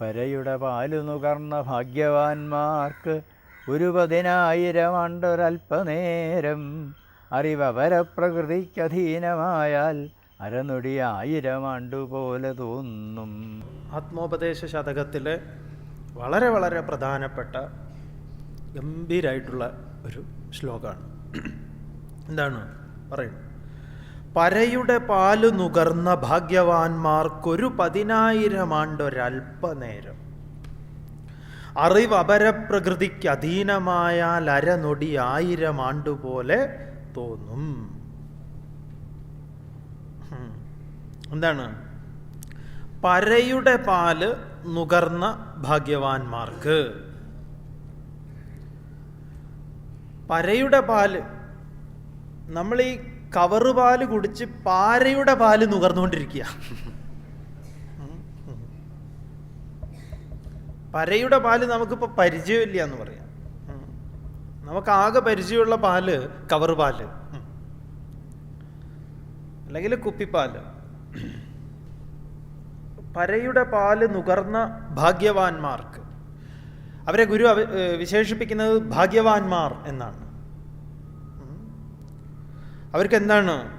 പരയുടെ പാലു നുകർന്ന ഭാഗ്യവാന്മാർക്ക് ഒരു പതിനായിരം ആണ്ടൊരൽപ്പനേരം അറിവപരപ്രകൃതിക്കധീനമായാൽ അരനൊടി ആയിരം ആണ്ടുപോലെ തോന്നും. ആത്മോപദേശ ശതകത്തിലെ വളരെ വളരെ പ്രധാനപ്പെട്ട ഗംഭീരായിട്ടുള്ള ഒരു ശ്ലോകമാണ് എന്താണ്? പറയുന്നത് പരയുടെ പാൽ നുകർന്ന ഭാഗ്യവാന്മാർക്കൊരു പതിനായിരം ആണ്ടൊരൽപ്പനേരം. അറിവ് അപരപ്രകൃതിക്ക് അധീനമായാൽ അരനൊടി ആയിരം ആണ്ടുപോലെ തോന്നും. എന്താണ്? പരയുടെ പാൽ നുകർന്ന ഭാഗ്യവാന്മാർക്ക്. പരയുടെ പാൽ നമ്മൾ ഈ കവറ് പാൽ കുടിച്ച് പാരയുടെ പാൽ നുകർന്നുകൊണ്ടിരിക്കുക പരയുടെ പാൽ നമുക്കിപ്പോൾ പരിചയമില്ല എന്ന് പറയാം നമുക്കാകെ പരിചയമുള്ള പാൽ കവറ് പാൽ. അല്ലെങ്കിൽ കുപ്പിപ്പാൽ പരയുടെ പാൽ നുകർന്ന ഭാഗ്യവാന്മാർക്ക് അവരെ ഗുരു വിശേഷിപ്പിക്കുന്നത് ഭാഗ്യവാന്മാർ എന്നാണ്. അവർക്ക് എന്താണ്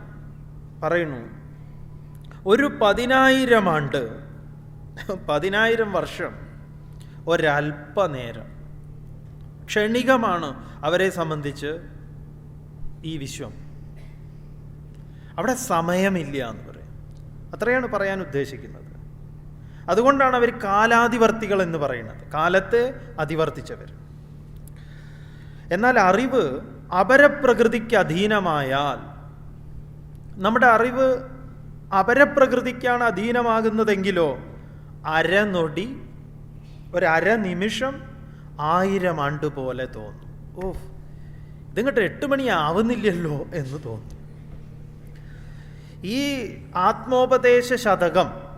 പറയുന്നു. ഒരു പതിനായിരം ആണ്ട് പതിനായിരം വർഷം ഒരല്പനേരം ക്ഷണികമാണ് അവരെ സംബന്ധിച്ച് ഈ വിശ്വം. അവിടെ സമയമില്ല എന്ന് പറയും. അത്രയാണ് പറയാൻ ഉദ്ദേശിക്കുന്നത്. അതുകൊണ്ടാണ് അവർ കാലാധിവർത്തികൾ എന്ന് പറയുന്നത്. കാലത്തെ അതിവർത്തിച്ചവർ എന്നാൽ അറിവ് അപരപ്രകൃതിക്ക് അധീനമായാൽ നമ്മുടെ അറിവ് അപരപ്രകൃതിക്കാണ് അധീനമാകുന്നതെങ്കിലോ അരനൊടി ഒരനിമിഷം ആയിരം ആണ്ട് പോലെ തോന്നും. ഓ ഇതിങ്ങോട്ട് എട്ട് മണി ആവുന്നില്ലല്ലോ എന്ന് തോന്നും. ഈ ആത്മോപദേശ ശതകം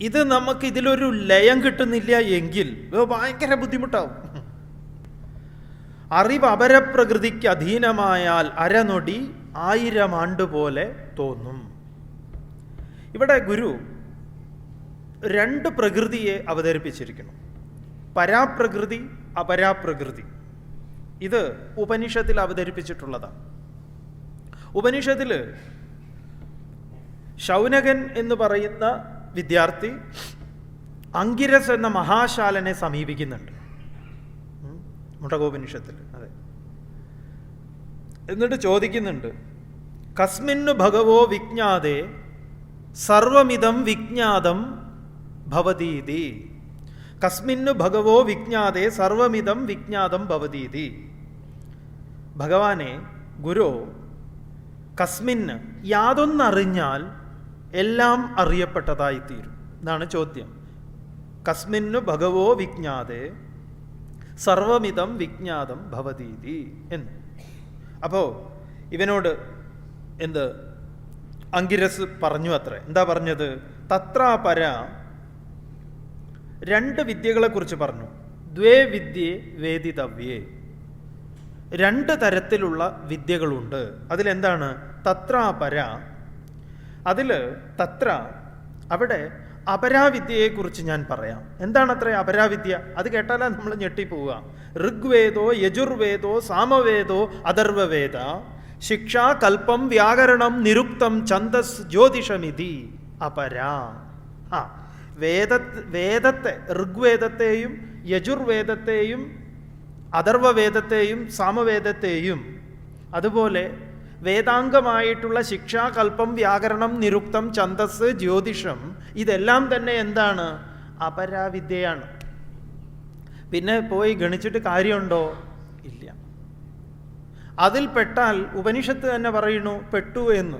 ഇത് നമുക്ക് ഇതിലൊരു ലയം കിട്ടുന്നില്ല എങ്കിൽ ഭയങ്കര ബുദ്ധിമുട്ടാവും. അറിവ് അപരപ്രകൃതിക്ക് അധീനമായാൽ അരനൊടി ആയിരം ആണ്ടുപോലെ തോന്നും. ഇവിടെ ഗുരു രണ്ട് പ്രകൃതിയെ അവതരിപ്പിച്ചിരിക്കുന്നു. പരാപ്രകൃതി അപരാപ്രകൃതി. ഇത് ഉപനിഷത്തിൽ അവതരിപ്പിച്ചിട്ടുള്ളതാണ്. ഉപനിഷത്തിൽ ശൗനകൻ എന്ന് പറയുന്ന വിദ്യാർത്ഥി അങ്കിരസ് എന്ന മഹാശാലനെ സമീപിക്കുന്നുണ്ട്. ഉം. മുട്ടകോപനിഷത്തിൽ അതെ. എന്നിട്ട് ചോദിക്കുന്നുണ്ട് കസ്മിന്നു ഭഗവോ വിജ്ഞാതെ സർവമിതം വിജ്ഞാതം ഭവതീതി. കസ്മിന്നു ഭഗവോ വിജ്ഞാതെ സർവമിതം വിജ്ഞാതം ഭവതീതി. ഭഗവാനെ ഗുരു കസ്മിന് യാതൊന്നറിഞ്ഞാൽ എല്ലാം അറിയപ്പെട്ടതായിത്തീരും. എന്നാണ് ചോദ്യം. കസ്മിന്നു ഭഗവോ വിജ്ഞാതേ സർവമിതം വിജ്ഞാതം ഭവതീതി എന്ന്. അപ്പോൾ ഇവനോട് എന്ത്? അങ്കിരസ് പറഞ്ഞു അത്രേ. എന്താ പറഞ്ഞത്? തത്രാപര രണ്ട് വിദ്യകളെക്കുറിച്ച് പറഞ്ഞു. ദ്വേ വിദ്യേ വേദിതവ്യേ രണ്ട് തരത്തിലുള്ള വിദ്യകളുണ്ട്. അതിലെന്താണ് തത്രാപര അതിൽ തത്ര അവിടെ അപരാവിദ്യയെക്കുറിച്ച് ഞാൻ പറയാം. എന്താണ് അത്ര അപരാവിദ്യ? അത് കേട്ടാലാ നമ്മൾ ഞെട്ടിപ്പോവുക. ഋഗ്വേദോ യജുർവേദോ സാമവേദോ അഥർവവേദ. ശിക്ഷ കൽപ്പം വ്യാകരണം നിരുക്തം ഛന്തസ് ജ്യോതിഷമിതി. അപരാ. ആ വേദ വേദത്തെ ഋഗ്വേദത്തെയും യജുർവേദത്തെയും അഥർവവേദത്തെയും സാമവേദത്തെയും അതുപോലെ വേദാംഗമായിട്ടുള്ള ശിക്ഷ കൽപ്പം വ്യാകരണം നിരുക്തം ഛന്തസ് ജ്യോതിഷം ഇതെല്ലാം തന്നെ എന്താണ്? അപരാവിദ്യയാണ്. പിന്നെ പോയി ഗണിച്ചിട്ട് കാര്യമുണ്ടോ? ഇല്ല. അതിൽ പെട്ടാൽ ഉപനിഷത്ത് തന്നെ പറയുന്നു പെട്ടു എന്ന്.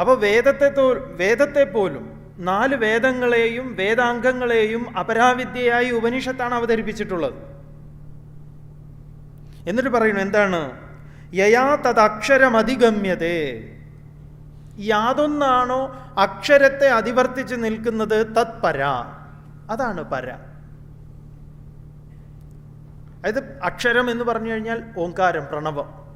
അപ്പോൾ വേദത്തെ തോ വേദത്തെ പോലും നാല് വേദങ്ങളെയും വേദാംഗങ്ങളെയും അപരാവിദ്യയായി ഉപനിഷത്താണ് അവതരിപ്പിച്ചിട്ടുള്ളത്. എന്നിട്ട് പറയുന്നു എന്താണ്? യയാ തദക്ഷരമധിഗമ്യതേ. യാതൊന്നാണോ അക്ഷരത്തെ അതിവർത്തിച്ച് നിൽക്കുന്നത് തത് പര. അതാണ് പര. അതായത് അക്ഷരം എന്ന് പറഞ്ഞു കഴിഞ്ഞാൽ ഓങ്കാരം പ്രണവം.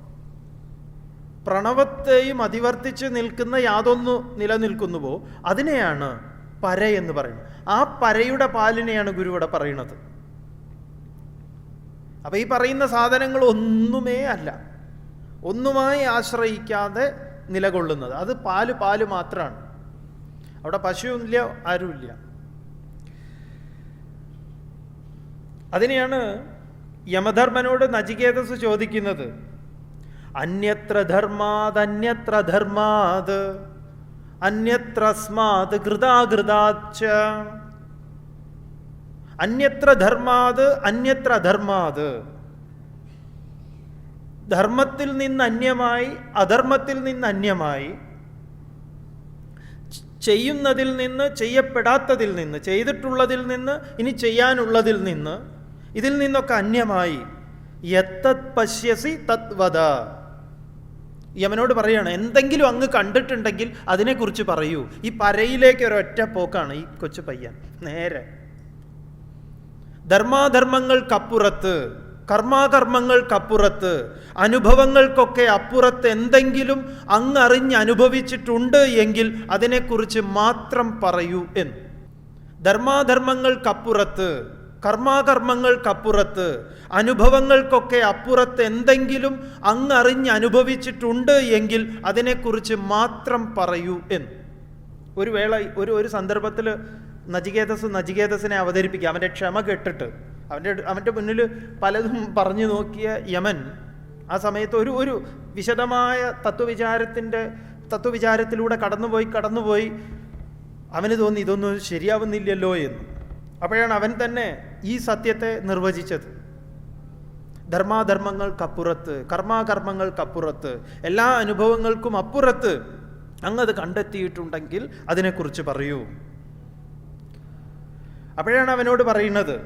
പ്രണവത്തെയും അതിവർത്തിച്ച് നിൽക്കുന്ന യാതൊന്നു നിലനിൽക്കുന്നുവോ അതിനെയാണ് പര എന്ന് പറയുന്നത്. ആ പരയുടെ പാലിനെയാണ് ഗുരു ഇവിടെ പറയുന്നത്. അപ്പൊ ഈ പറയുന്ന സാധനങ്ങൾ ഒന്നുമേ അല്ല. ഒന്നുമായി ആശ്രയിക്കാതെ നിലകൊള്ളുന്നത്. അത് പാൽ പാൽ മാത്രമാണ് അവിടെ പശുവില്ല ആരുമില്ല അതിനെയാണ് യമധർമ്മനോട് നചികേതസ് ചോദിക്കുന്നത്. അന്യത്ര ധർമാത് അന്യത്ര ധർമാത് അന്യത്രസ്മാത് കൃതാകൃതാച്ച. അന്യത്ര ധർമാത് അന്യത്ര അധർമാത് ധർമ്മത്തിൽ നിന്ന് അന്യമായി അധർമ്മത്തിൽ നിന്ന് അന്യമായി ചെയ്യുന്നതിൽ നിന്ന് ചെയ്യപ്പെടാത്തതിൽ നിന്ന് ചെയ്തിട്ടുള്ളതിൽ നിന്ന് ഇനി ചെയ്യാനുള്ളതിൽ നിന്ന് ഇതിൽ നിന്നൊക്കെ അന്യമായി. യത്തത് പശ്യസി തത്വത യമനോട് പറയാണ് എന്തെങ്കിലും അങ്ങ് കണ്ടിട്ടുണ്ടെങ്കിൽ അതിനെക്കുറിച്ച് പറയൂ. ഈ പരയിലേക്ക് ഒരൊറ്റ പോക്കാണ് ഈ കൊച്ചു പയ്യൻ. നേരെ. ധർമാധർമ്മങ്ങൾക്കപ്പുറത്ത് കർമാകർമ്മങ്ങൾക്കപ്പുറത്ത് അനുഭവങ്ങൾക്കൊക്കെ അപ്പുറത്ത് എന്തെങ്കിലും അങ്ങറിഞ്ഞ് അനുഭവിച്ചിട്ടുണ്ട് എങ്കിൽ അതിനെക്കുറിച്ച് മാത്രം പറയൂ എന്ന്. ധർമാധർമ്മങ്ങൾക്കപ്പുറത്ത് കർമാകർമ്മങ്ങൾക്കപ്പുറത്ത് അനുഭവങ്ങൾക്കൊക്കെ അപ്പുറത്ത് എന്തെങ്കിലും അങ്ങറിഞ്ഞ് അനുഭവിച്ചിട്ടുണ്ട് എങ്കിൽ അതിനെക്കുറിച്ച് മാത്രം പറയൂ എന്ന്. ഒരു വേള ഒരു ഒരു സന്ദർഭത്തിൽ നചികേതസ് നചികേതസിനെ അവതരിപ്പിക്കുക. അവന്റെ ക്ഷമ കെട്ടിട്ട്. അവന്റെ അവന്റെ മുന്നിൽ പലതും പറഞ്ഞു നോക്കിയ യമൻ ആ സമയത്ത് ഒരു ഒരു വിശദമായ തത്വവിചാരത്തിന്റെ തത്വവിചാരത്തിലൂടെ കടന്നുപോയി കടന്നുപോയി. അവന് തോന്നി ഇതൊന്നും ശരിയാവുന്നില്ലല്ലോ എന്ന്. അപ്പോഴാണ് അവൻ തന്നെ ഈ സത്യത്തെ നിർവചിച്ചത്. ധർമാധർമ്മങ്ങൾക്കപ്പുറത്ത് കർമാകർമ്മങ്ങൾക്കപ്പുറത്ത് എല്ലാ അനുഭവങ്ങൾക്കും അപ്പുറത്ത് അങ്ങത് കണ്ടെത്തിയിട്ടുണ്ടെങ്കിൽ അതിനെക്കുറിച്ച് പറയൂ. അപ്പോഴാണ് അവനോട് പറയുന്നത്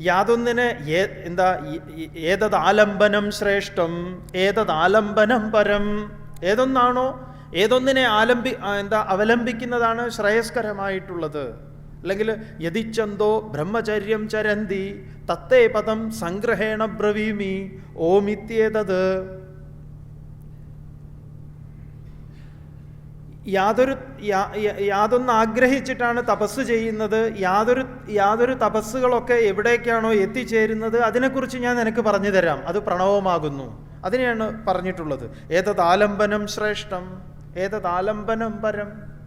യാതൊന്നിനെ ഏ- എന്താ ഏതത് ആലംബനം ശ്രേഷ്ഠം ഏതത് ആലംബനം പരം ഏതൊന്നാണോ ഏതൊന്നിനെ ആലംബി എന്താ അവലംബിക്കുന്നതാണ് ശ്രേയസ്കരമായിട്ടുള്ളത്. അല്ലെങ്കിൽ യതിച്ചന്തോ ബ്രഹ്മചര്യം ചരന്തി തത്തേ പദം സംഗ്രഹേണ ബ്രവീമി ഓമിത്യേതത്. യാതൊരു യാതൊന്ന് ആഗ്രഹിച്ചിട്ടാണ് തപസ് ചെയ്യുന്നത്. യാതൊരു യാതൊരു തപസ്സുകളൊക്കെ എവിടേക്കാണോ എത്തിച്ചേരുന്നത്. അതിനെക്കുറിച്ച് ഞാൻ നിനക്ക് പറഞ്ഞു തരാം. അത് പ്രണവമാകുന്നു. അതിനെയാണ് പറഞ്ഞിട്ടുള്ളത്. ഏതത് ആലംബനം ശ്രേഷ്ഠം? ഏതത് ആലംബനം പരം?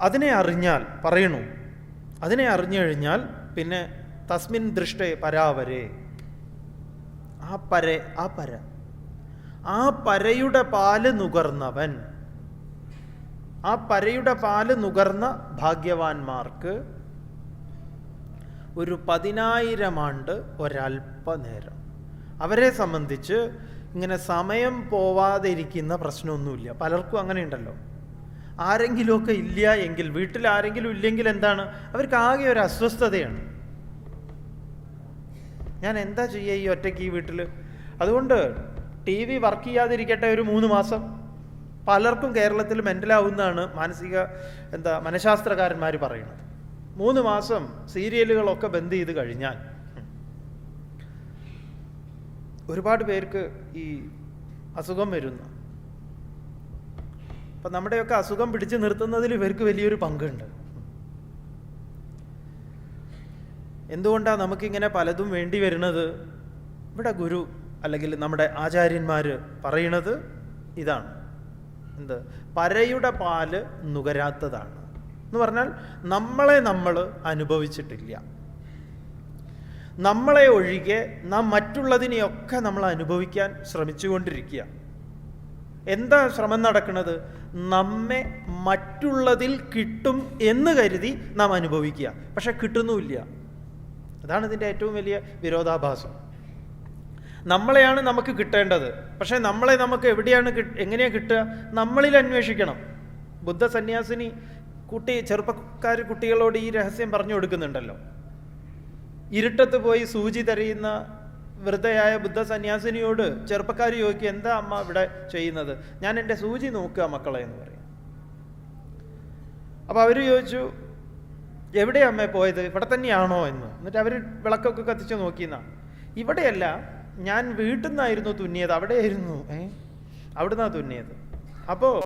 അതിനെ അറിഞ്ഞാൽ പറയണു. അതിനെ അറിഞ്ഞു കഴിഞ്ഞാൽ പിന്നെ തസ്മിൻ ദൃഷ്ടേ പരാവരെ. ആ പര ആ പര. ആ പരയുടെ പാൽ നുകർന്നവൻ. ആ പരയുടെ പാൽ നുകർന്ന ഭാഗ്യവാന്മാർക്ക് ഒരു പതിനായിരം ആണ്ട് ഒരല്പനേരം. അവരെ സംബന്ധിച്ച് ഇങ്ങനെ സമയം പോവാതെ ഇരിക്കുന്ന പ്രശ്നമൊന്നുമില്ല. പലർക്കും അങ്ങനെ ഉണ്ടല്ലോ ആരെങ്കിലുമൊക്കെ ഇല്ല എങ്കിൽ വീട്ടിൽ ആരെങ്കിലും ഇല്ലെങ്കിൽ എന്താണ്? അവർക്ക് ആകെ ഒരു അസ്വസ്ഥതയാണ്. ഞാൻ എന്താ ചെയ്യുക ഈ ഒറ്റയ്ക്ക് ഈ വീട്ടിൽ അതുകൊണ്ട് ടി വി വർക്ക് ചെയ്യാതിരിക്കട്ടെ ഒരു മൂന്ന് മാസം. പലർക്കും കേരളത്തിൽ മെന്റലാവുന്നതാണ് മാനസിക എന്താ മനഃശാസ്ത്രകാരന്മാർ പറയുന്നത്. മൂന്ന് മാസം സീരിയലുകളൊക്കെ ബന്ദ് ചെയ്ത് കഴിഞ്ഞാൽ ഒരുപാട് പേർക്ക് ഈ അസുഖം വരുന്നു. അപ്പം നമ്മുടെയൊക്കെ അസുഖം പിടിച്ചു നിർത്തുന്നതിൽ ഇവർക്ക് വലിയൊരു പങ്കുണ്ട്. എന്തുകൊണ്ടാണ് നമുക്കിങ്ങനെ പലതും വേണ്ടി വരുന്നത്? ഇവിടെ ഗുരു അല്ലെങ്കിൽ നമ്മുടെ ആചാര്യന്മാർ പറയണത് ഇതാണ്. എന്ത്? പരയുടെ പാൽ നുകരാത്തതാണ്. എന്ന് പറഞ്ഞാൽ നമ്മളെ നമ്മൾ അനുഭവിച്ചിട്ടില്ല. നമ്മളെ ഒഴികെ നാം മറ്റുള്ളതിനെയൊക്കെ നമ്മൾ അനുഭവിക്കാൻ ശ്രമിച്ചുകൊണ്ടിരിക്കുക. എന്താ ശ്രമം നടക്കുന്നത്? നമ്മെ മറ്റുള്ളതിൽ കിട്ടും എന്ന് കരുതി നാം അനുഭവിക്കുക. പക്ഷെ കിട്ടുന്നുമില്ല. അതാണ് ഇതിന്റെ ഏറ്റവും വലിയ വിരോധാഭാസം. നമ്മളെയാണ് നമുക്ക് കിട്ടേണ്ടത്. പക്ഷേ നമ്മളെ നമുക്ക് എവിടെയാണ് എങ്ങനെയാണ് കിട്ടുക? നമ്മളിൽ അന്വേഷിക്കണം. ബുദ്ധ സന്യാസിനി കുട്ടി ചെറുപ്പക്കാർ കുട്ടികളോട് ഈ രഹസ്യം പറഞ്ഞു കൊടുക്കുന്നുണ്ടല്ലോ. ഇരുട്ടത്ത് പോയി സൂചി തരയുന്ന വൃദ്ധയായ ബുദ്ധ സന്യാസിനിയോട് ചെറുപ്പക്കാർ ചോദിക്കുക എന്താ അമ്മ ഇവിടെ ചെയ്യുന്നത്? ഞാൻ എന്റെ സൂചി നോക്കുക മക്കളെ എന്ന് പറയും. അപ്പോൾ അവർ ചോദിച്ചു എവിടെയാ അമ്മേ പോയത്? ഇവിടെ തന്നെയാണോ? എന്ന്. എന്നിട്ട് അവർ വിളക്കൊക്കെ കത്തിച്ച് നോക്കിയെന്നാണ് ഇവിടെയല്ല ഞാൻ വീട്ടിൽ നിന്നായിരുന്നു തുന്നിയത്. അവിടെയായിരുന്നു ഏ? അവിടുന്നാ തുന്നിയത്. അപ്പോൾ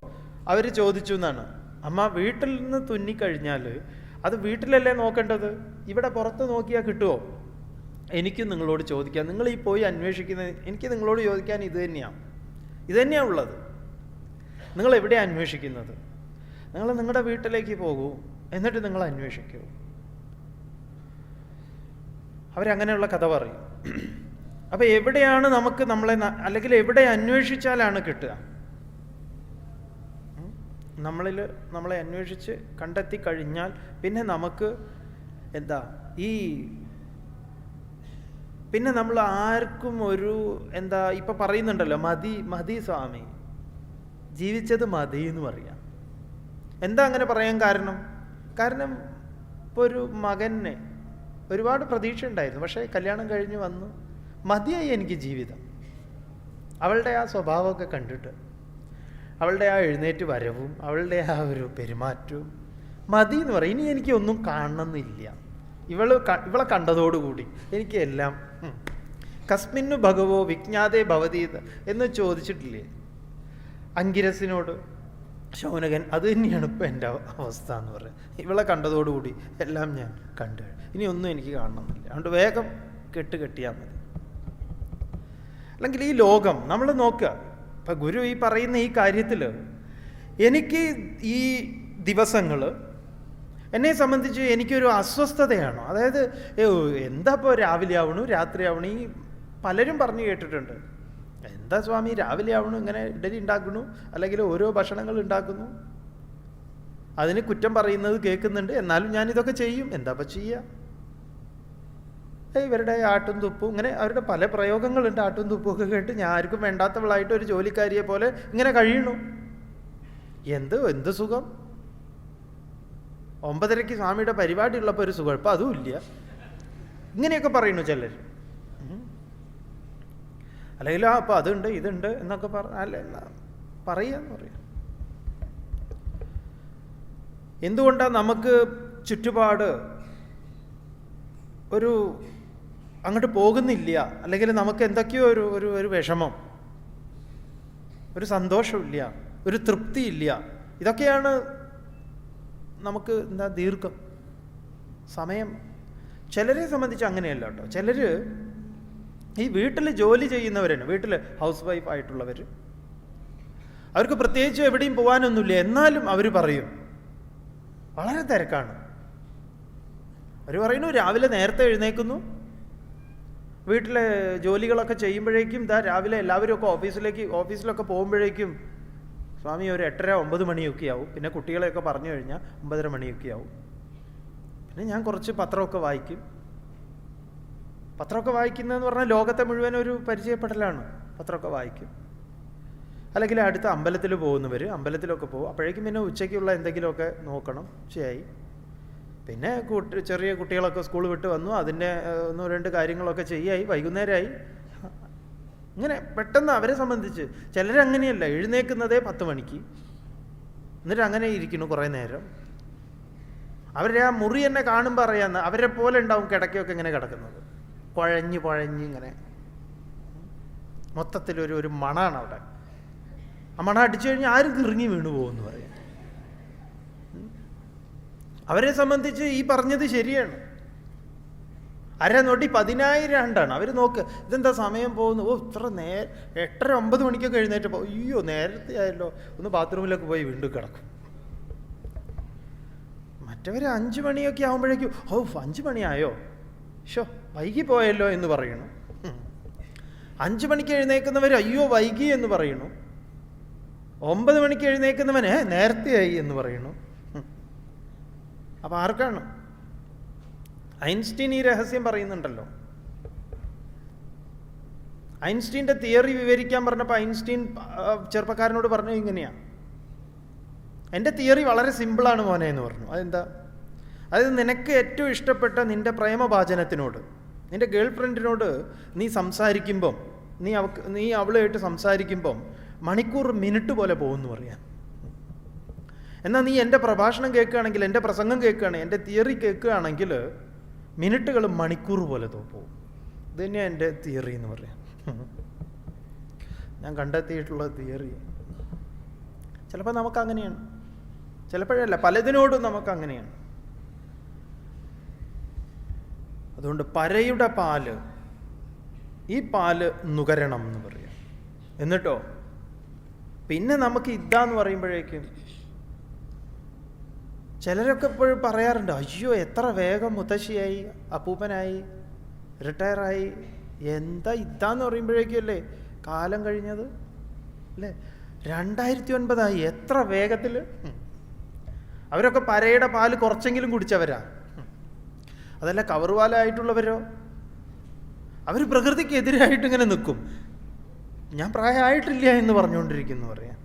അവർ ചോദിച്ചു എന്നാണ് അമ്മ വീട്ടിൽ നിന്ന് തുന്നിക്കഴിഞ്ഞാൽ അത് വീട്ടിലല്ലേ നോക്കേണ്ടത്? ഇവിടെ പുറത്ത് നോക്കിയാൽ കിട്ടുമോ എനിക്ക് നിങ്ങളോട് ചോദിക്കാം. നിങ്ങൾ ഈ പോയി അന്വേഷിക്കുന്നത് എനിക്ക് നിങ്ങളോട് ചോദിക്കാൻ ഇത് തന്നെയാണ് ഇത് തന്നെയാണ് ഉള്ളത്. നിങ്ങൾ എവിടെയാണ് അന്വേഷിക്കുന്നത്? നിങ്ങൾ നിങ്ങളുടെ വീട്ടിലേക്ക് പോകൂ എന്നിട്ട് നിങ്ങൾ അന്വേഷിക്കൂ. അവരങ്ങനെയുള്ള കഥ പറയും. അപ്പോൾ എവിടെയാണ് നമുക്ക് നമ്മളെ അല്ലെങ്കിൽ എവിടെ അന്വേഷിച്ചാലാണ് കിട്ടുക? നമ്മളിൽ നമ്മളെ അന്വേഷിച്ച് കണ്ടെത്തി കഴിഞ്ഞാൽ പിന്നെ നമുക്ക് എന്താ ഈ പിന്നെ നമ്മൾ ആർക്കും ഒരു എന്താ ഇപ്പൊ പറയുന്നുണ്ടല്ലോ മതി മതി സ്വാമി ജീവിച്ചത് മതി എന്ന് പറയാം. എന്താ അങ്ങനെ പറയാൻ കാരണം? കാരണം ഇപ്പോൾ ഒരു മകനെ ഒരുപാട് പ്രതീക്ഷ ഉണ്ടായിരുന്നു പക്ഷേ കല്യാണം കഴിഞ്ഞ് വന്നു. മതിയായി എനിക്ക് ജീവിതം. അവളുടെ ആ സ്വഭാവമൊക്കെ കണ്ടിട്ട് അവളുടെ ആ എഴുന്നേറ്റ് വരവും അവളുടെ ആ ഒരു പെരുമാറ്റവും മതി എന്ന് പറയും. ഇനി എനിക്ക് ഒന്നും കാണണമെന്നില്ല. ഇവൾ ഇവളെ കണ്ടതോടുകൂടി എനിക്ക് എല്ലാം. കസ്മിന്നു ഭഗവോ വിജ്ഞാതേ ഭവതി എന്ന് ചോദിച്ചിട്ടില്ലേ? അങ്കിരസിനോട് ശൗനകൻ അത് തന്നെയാണ് ഇപ്പം എന്റെ അവ- അവസ്ഥ എന്ന് പറയുന്നത് ഇവളെ കണ്ടതോടുകൂടി എല്ലാം ഞാൻ കണ്ടു ഇനി ഒന്നും എനിക്ക് കാണണമെന്നില്ല. അതുകൊണ്ട് വേഗം കെട്ട് കെട്ടിയാൽ മതി. അല്ലെങ്കിൽ ഈ ലോകം നമ്മൾ നോക്കുക ഇപ്പം ഗുരു ഈ പറയുന്ന ഈ കാര്യത്തിൽ എനിക്ക് ഈ ദിവസങ്ങൾ എന്നെ സംബന്ധിച്ച് എനിക്കൊരു അസ്വസ്ഥതയാണ്. അതായത് എന്താ ഇപ്പോൾ രാവിലെ ആവണു രാത്രി ആവണു? ഈ പലരും പറഞ്ഞു കേട്ടിട്ടുണ്ട്. എന്താ സ്വാമി രാവിലെ ആവണു ഇങ്ങനെ ഇഡലി ഉണ്ടാക്കുന്നു? അല്ലെങ്കിൽ ഓരോ ഭക്ഷണങ്ങൾ ഉണ്ടാക്കുന്നു? അതിന് കുറ്റം പറയുന്നത് കേൾക്കുന്നുണ്ട്. എന്നാലും ഞാനിതൊക്കെ ചെയ്യും. എന്താ ഇപ്പം ചെയ്യുക ഇവരുടെ ആട്ടും തുപ്പും ഇങ്ങനെ അവരുടെ പല പ്രയോഗങ്ങളുണ്ട്. ആട്ടും തുപ്പും ഒക്കെ കേട്ട് ഞാൻ ആർക്കും വേണ്ടാത്തവളായിട്ട് ഒരു ജോലിക്കാരിയെ പോലെ ഇങ്ങനെ കഴിയണു. എന്ത് എന്ത് സുഖം? ഒമ്പതരയ്ക്ക് സ്വാമിയുടെ പരിപാടി ഉള്ളപ്പോൾ ഒരു സുഖം. ഇപ്പം അതും ഇല്ല. ഇങ്ങനെയൊക്കെ പറയുന്നു ചിലർ. അല്ലെങ്കിൽ ആ അപ്പം അതുണ്ട് ഇതുണ്ട് എന്നൊക്കെ പറ അല്ല എന്നാ പറയാന്ന് പറയാം. എന്തുകൊണ്ടാണ് നമുക്ക് ചുറ്റുപാട് ഒരു അങ്ങോട്ട് പോകുന്നില്ല. അല്ലെങ്കിൽ നമുക്ക് എന്തൊക്കെയോ ഒരു ഒരു ഒരു വിഷമം. ഒരു സന്തോഷമില്ല. ഒരു തൃപ്തിയില്ല. ഇതൊക്കെയാണ് നമുക്ക് എന്താ ദീർഘം. സമയം. ചിലരെ സംബന്ധിച്ച് അങ്ങനെയല്ല കേട്ടോ. ചിലർ ഈ വീട്ടിൽ ജോലി ചെയ്യുന്നവരാണ്. വീട്ടിൽ ഹൗസ് വൈഫ് ആയിട്ടുള്ളവർ അവർക്ക് പ്രത്യേകിച്ച് എവിടെയും പോകാനൊന്നുമില്ല എന്നാലും അവർ പറയും. വളരെ തിരക്കാണ്. അവർ പറയുന്നു രാവിലെ നേരത്തെ എഴുന്നേക്കുന്നു. വീട്ടിലെ ജോലികളൊക്കെ ചെയ്യുമ്പോഴേക്കും ഇതാ രാവിലെ എല്ലാവരും ഒക്കെ ഓഫീസിലേക്ക് ഓഫീസിലൊക്കെ പോകുമ്പോഴേക്കും സ്വാമി ഒരു എട്ടര ഒമ്പത് മണിയൊക്കെ ആവും. പിന്നെ കുട്ടികളെയൊക്കെ പറഞ്ഞു കഴിഞ്ഞാൽ ഒമ്പതര മണിയൊക്കെ ആവും. പിന്നെ ഞാൻ കുറച്ച് പത്രമൊക്കെ വായിക്കും. പത്രമൊക്കെ വായിക്കുന്നതെന്ന് പറഞ്ഞാൽ ലോകത്തെ മുഴുവൻ ഒരു പരിചയപ്പെടലാണ്. പത്രമൊക്കെ വായിക്കും. അല്ലെങ്കിൽ അടുത്ത അമ്പലത്തിൽ പോകുന്നവർ അമ്പലത്തിലൊക്കെ പോകും. അപ്പോഴേക്കും പിന്നെ ഉച്ചയ്ക്കുള്ള എന്തെങ്കിലുമൊക്കെ നോക്കണം. ശരിയായി. പിന്നെ കുട്ടി ചെറിയ കുട്ടികളൊക്കെ സ്കൂൾ വിട്ട് വന്നു. അതിന്റെ ഒന്ന് രണ്ട് കാര്യങ്ങളൊക്കെ ചെയ്യായി. വൈകുന്നേരമായി. ഇങ്ങനെ പെട്ടെന്ന് അവരെ സംബന്ധിച്ച് ചിലരങ്ങനെയല്ല. എഴുന്നേക്കുന്നതേ പത്ത് മണിക്ക്. എന്നിട്ട് അങ്ങനെ ഇരിക്കുന്നു കുറേ നേരം. അവരുടെ ആ മുറി എന്നെ കാണുമ്പോൾ അറിയാമെന്ന് അവരെ പോലെ ഉണ്ടാവും കിടക്കയൊക്കെ ഇങ്ങനെ കിടക്കുന്നത്. കുഴഞ്ഞ് കുഴഞ്ഞ് ഇങ്ങനെ. മൊത്തത്തിലൊരു ഒരു മണാണ് അവിടെ. ആ മണ അടിച്ചു കഴിഞ്ഞാൽ ആരും കിറങ്ങി വീണു പോകുമെന്ന് പറയാം. അവരെ സംബന്ധിച്ച് ഈ പറഞ്ഞത് ശരിയാണ്. അര നോട്ടി പതിനായിരം ആണ്ടാണ് അവർ നോക്ക് ഇതെന്താ സമയം പോകുന്നു? ഓ ഇത്ര നേ എട്ടര ഒമ്പത് മണിക്കൊക്കെ എഴുന്നേറ്റ് പോകും അയ്യോ നേരത്തെ ആയല്ലോ. ഒന്ന് ബാത്റൂമിലൊക്കെ പോയി വീണ്ടും കിടക്കും. മറ്റവർ അഞ്ച് മണിയൊക്കെ ആകുമ്പോഴേക്കും ഓ അഞ്ച് മണിയായോ? ഷോ വൈകി പോയല്ലോ എന്ന് പറയണു. അഞ്ച് മണിക്ക് എഴുന്നേക്കുന്നവർ അയ്യോ വൈകി എന്ന് പറയണു ഒമ്പത് മണിക്ക് എഴുന്നേക്കുന്നവന് നേരത്തെ ആയി എന്ന് പറയുന്നു. ഉം. അപ്പൊ ആർക്കാണ്? ഐൻസ്റ്റീൻ ഈ രഹസ്യം പറയുന്നുണ്ടല്ലോ. ഐൻസ്റ്റീന്റെ തിയറി വിവരിക്കാൻ പറഞ്ഞപ്പോൾ ഐൻസ്റ്റീൻ ചെറുപ്പക്കാരനോട് പറഞ്ഞു ഇങ്ങനെയാണ് എന്റെ തിയറി വളരെ സിമ്പിളാണ് മോനെ എന്ന് പറഞ്ഞു. അതെന്താ? അതായത് നിനക്ക് ഏറ്റവും ഇഷ്ടപ്പെട്ട നിന്റെ പ്രേമഭാചനത്തിനോട് നിന്റെ ഗേൾ ഫ്രണ്ടിനോട് നീ സംസാരിക്കുമ്പം നീ അവക്ക് നീ അവളുമായിട്ട് സംസാരിക്കുമ്പം മണിക്കൂർ മിനിറ്റ് പോലെ പോകുമെന്ന് പറയാം എന്നാൽ നീ എന്റെ പ്രഭാഷണം കേൾക്കുകയാണെങ്കിൽ എന്റെ പ്രസംഗം കേൾക്കുകയാണെങ്കിൽ എന്റെ തിയറി കേൾക്കുകയാണെങ്കിൽ മിനിറ്റുകൾ മണിക്കൂർ പോലെ തോ പോകും ഇത് തന്നെയാണ് എന്റെ തിയറി എന്ന് പറയാം. ഞാൻ കണ്ടെത്തിയിട്ടുള്ള തിയറി. ചിലപ്പോൾ നമുക്ക് അങ്ങനെയാണ് ചിലപ്പോഴല്ല പലതിനോടും നമുക്ക് അങ്ങനെയാണ് അതുകൊണ്ട് പരയുടെ പാൽ ഈ പാൽ നുകരണം എന്ന് പറയാം. എന്നിട്ടോ? പിന്നെ നമുക്ക് ഇതാന്ന് പറയുമ്പോഴേക്കും ചിലരൊക്കെ ഇപ്പോഴും പറയാറുണ്ട് അയ്യോ എത്ര വേഗം മുത്തശ്ശിയായി അപ്പൂപ്പനായി റിട്ടയറായി എന്താ ഇതാന്ന് പറയുമ്പോഴേക്കും അല്ലേ കാലം കഴിഞ്ഞത്? അല്ലേ? രണ്ടായിരത്തി ഒൻപതായി എത്ര വേഗത്തിൽ അവരൊക്കെ പരയുടെ പാൽ കുറച്ചെങ്കിലും കുടിച്ചവരാ. അതല്ല കവറുപാലായിട്ടുള്ളവരോ? അവർ പ്രകൃതിക്ക് എതിരായിട്ട് ഇങ്ങനെ നിൽക്കും ഞാൻ പ്രായമായിട്ടില്ല എന്ന് പറഞ്ഞുകൊണ്ടിരിക്കുന്നു പറയാം.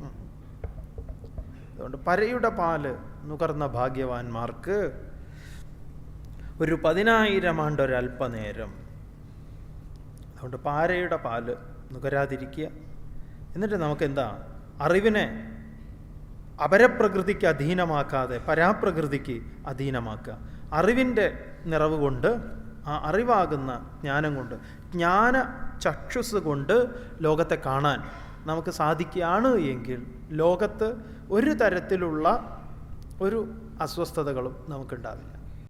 അതുകൊണ്ട് പരയുടെ പാൽ നുകർന്ന ഭാഗ്യവാന്മാർക്ക് ഒരു പതിനായിരം ആണ്ട് ഒരല്പനേരം അതുകൊണ്ട് പാരയുടെ പാൽ നുകരാതിരിക്കുക. എന്നിട്ട് നമുക്കെന്താ? അറിവിനെ അപരപ്രകൃതിക്ക് അധീനമാക്കാതെ പരാപ്രകൃതിക്ക് അധീനമാക്കുക. അറിവിന്റെ നിറവ് കൊണ്ട് ആ അറിവാകുന്ന ജ്ഞാനം കൊണ്ട് ജ്ഞാന ചക്ഷുസ് കൊണ്ട് ലോകത്തെ കാണാൻ നമുക്ക് സാധിക്കുകയാണ് എങ്കിൽ ലോകത്ത് ഒരു തരത്തിലുള്ള ഒരു അസ്വസ്ഥതകളും നമുക്കുണ്ടാവില്ല.